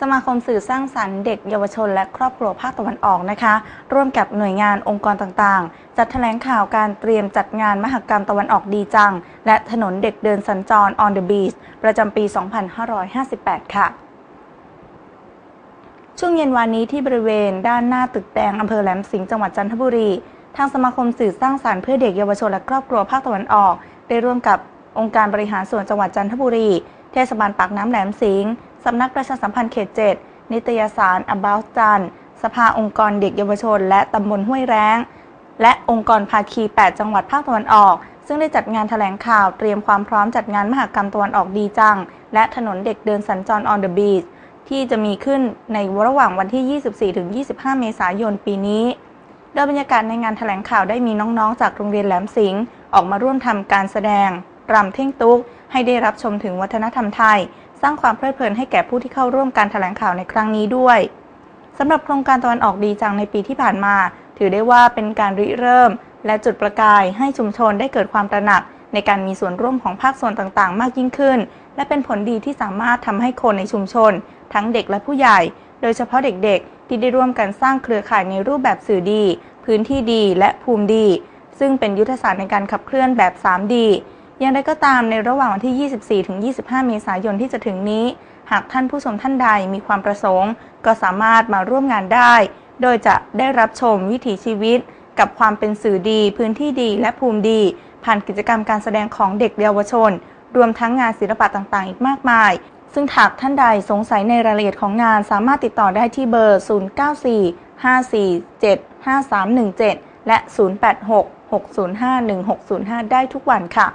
สมาคมสื่อสร้างสรรค์เด็กเยาวชน และครอบครัวภาคตะวันออกนะคะ ร่วมกับหน่วยงานองค์กรต่างๆ จัดแถลงข่าวการเตรียมจัดงานมหกรรมตะวันออกดีจัง และถนนเด็กเดินสัญจร on the beach ประจำปี 2558 ค่ะช่วงเย็นวานนี้ที่บริเวณด้านหน้าตึกแดงอำเภอแหลมสิงห์จังหวัดจันทบุรี ทางสมาคมสื่อสร้างสรรค์เพื่อเด็กเยาวชนและครอบครัวภาคตะวันออก ได้ร่วมกับองค์การบริหารส่วนจังหวัดจันทบุรี เทศบาลปากน้ำแหลมสิงห์ สำนักประชาสัมพันธ์เขต7นิตยสาร About จันสภาองค์กรเด็กเยาวชน และตำบลห้วยแร้ง และองค์กรภาคี 8 จังหวัดภาคตะวันออก ซึ่งได้จัดงานแถลงข่าวเตรียมความพร้อมจัดงานมหกรรมตะวันออกดีจัง และถนนเด็กเดินสัญจร on the beach ที่จะมีขึ้นในระหว่างวันที่ 24-25 เมษายนปีนี้ โดยบรรยากาศในงานแถลงข่าวได้มีน้องๆ จากโรงเรียนแหลมสิงห์ออกมาร่วมทำการแสดงรำเท่งตุ๊กให้ได้รับชมถึงวัฒนธรรมไทย สร้างความเพลิดเพลินให้แก่ผู้ที่เข้าร่วมการแถลงข่าวในครั้งนี้ด้วยสำหรับโครงการตะวันออกดีจังในปีที่ผ่านมา ถือได้ว่าเป็นการริเริ่ม และจุดประกายให้ชุมชนได้เกิดความตระหนัก ในการมีส่วนร่วมของภาคส่วนต่างๆ มากยิ่งขึ้น และเป็นผลดีที่สามารถทำให้คนในชุมชน ทั้งเด็กและผู้ใหญ่ โดยเฉพาะเด็กๆ ที่ได้ร่วมกันสร้างเครือข่ายในรูปแบบสื่อดี พื้นที่ดีและภูมิดี ซึ่งเป็นยุทธศาสตร์ในการขับเคลื่อนแบบ 3D อย่างไรก็ตามในระหว่างวันที่ 24-25 เมษายนที่จะถึงนี้ หากท่านผู้ชมท่านใดมีความประสงค์ ก็สามารถมาร่วมงานได้ โดยจะได้รับชมวิถีชีวิต กับความเป็นสื่อดี พื้นที่ดี และภูมิดี ผ่านกิจกรรมการแสดงของเด็กเยาวชน รวมทั้งงานศิลปะต่างๆ อีกมากมาย ซึ่งหากท่านใดสงสัยในรายละเอียดของงานสามารถติดต่อได้ที่เบอร์ 0945475317 และ 086 6051605 ได้ทุกวันค่ะ